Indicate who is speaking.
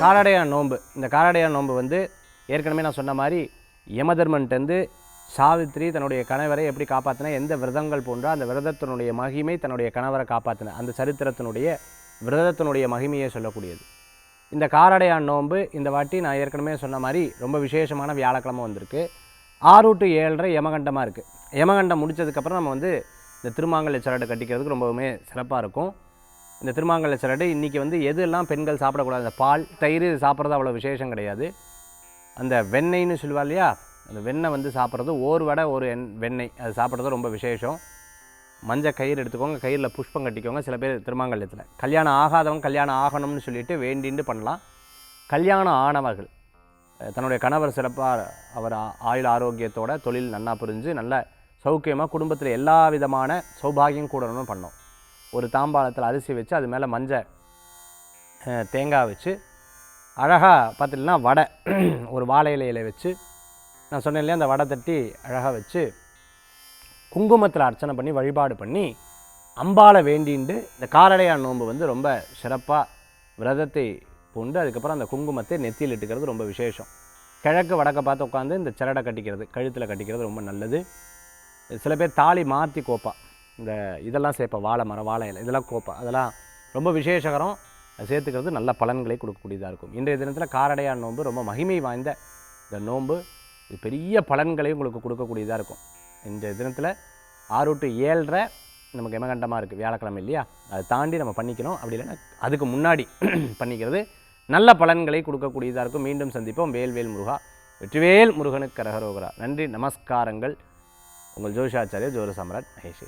Speaker 1: காரடையான் நோன்பு. இந்த காரடையான் நோன்பு வந்து ஏற்கனவே நான் சொன்ன மாதிரி யமதர்மன்ட்டேருந்து சாவித்ரி தன்னுடைய கணவரை எப்படி காப்பாற்றினா எந்த விரதங்கள் போன்றோ அந்த விரதத்தினுடைய மகிமை தன்னுடைய கணவரை காப்பாற்றின அந்த சரித்திரத்தினுடைய விரதத்தினுடைய மகிமையை சொல்லக்கூடியது. இந்த காரடையான் நோன்பு இந்த வாட்டி நான் ஏற்கனவே சொன்ன மாதிரி ரொம்ப விசேஷமான வியாழக்கிழமை வந்திருக்கு. ஆறு டு ஏழரை யமகண்டமாக இருக்குது யமகண்டம் முடிச்சதுக்கப்புறம் நம்ம வந்து இந்த திருமாங்கல்ய சரடு கட்டிக்கிறதுக்கு ரொம்பவுமே சிறப்பாக இருக்கும். இந்த திருமாங்கல்ய சரடு இன்றைக்கி வந்து எதெல்லாம் பெண்கள் சாப்பிடக்கூடாது? அந்த பால் தயிர் இது சாப்பிட்றது அவ்வளோ விசேஷம் கிடையாது. அந்த வெண்ணெய்னு சொல்லுவா இல்லையா? அந்த வெண்ணெய் வந்து சாப்பிட்றது ஒரு வடை ஒரு எண் வெண்ணெய். அது சாப்பிட்றது ரொம்ப விசேஷம். மஞ்சள் கயிறு எடுத்துக்கோங்க கயிறில் புஷ்பம் கட்டிக்கோங்க சில பேர் திருமாங்கல்யத்தில். கல்யாணம் ஆகாதவங்க கல்யாணம் ஆகணும்னு சொல்லிட்டு வேண்டின்னு பண்ணலாம். கல்யாணம் ஆனவர்கள் தன்னுடைய கணவர் சிறப்பாக அவர் ஆயுள் ஆரோக்கியத்தோட தொழில் நல்லா புரிஞ்சு நல்ல சௌக்கியமாக குடும்பத்தில் எல்லா விதமான சௌபாகியம் கூடணும்னு பண்ணோம். ஒரு தாம்பாளத்தில் அரிசி வச்சு அது மேலே மஞ்சள் தேங்காய் வச்சு அழகாக பார்த்துட்டுனா வடை ஒரு வாழை இலையில வச்சு நான் சொன்னேன் இல்லையா அந்த வடை தட்டி அழகாக வச்சு குங்குமத்தில் அர்ச்சனை பண்ணி வழிபாடு பண்ணி அம்பாலை வேண்டிண்டு இந்த காரடையான் நோன்பு வந்து ரொம்ப சிறப்பாக விரதத்தை பூண்டு அதுக்கப்புறம் அந்த குங்குமத்தை நெத்தியில் இட்டுக்கிறது ரொம்ப விசேஷம். கிழக்கு வடக்க பார்த்து உட்காந்து இந்த சிரடை கட்டிக்கிறது கழுத்தில் கட்டிக்கிறது ரொம்ப நல்லது. சில பேர் தாலி மாற்றி கோப்பா. இந்த இதெல்லாம் சேர்ப்பேன். வாழை மரம் வாழை இலை இதெல்லாம் கோப்பா அதெல்லாம் ரொம்ப விசேஷகரம். சேர்த்துக்கிறது நல்ல பலன்களை கொடுக்கக்கூடியதாக இருக்கும். இன்றைய தினத்தில் காரடையான் நோன்பு ரொம்ப மகிமை வாய்ந்த இந்த நோன்பு. இது பெரிய பலன்களை உங்களுக்கு கொடுக்கக்கூடியதாக இருக்கும். இந்த தினத்தில் ஆறு டு ஏழரை நமக்கு எமகண்டமாக இருக்குது வியாழக்கிழமை இல்லையா? அதை தாண்டி நம்ம பண்ணிக்கணும். அப்படி இல்லைன்னா அதுக்கு முன்னாடி பண்ணிக்கிறது நல்ல பலன்களை கொடுக்கக்கூடியதாக இருக்கும். மீண்டும் சந்திப்போம். வேல்வேல் முருகா வெற்றிவேல் முருகனுக்கு கரகரோகரா. நன்றி நமஸ்காரங்கள். உங்கள் ஜோஷாச்சாரிய ஜோர சம்ராட் மகேஷ்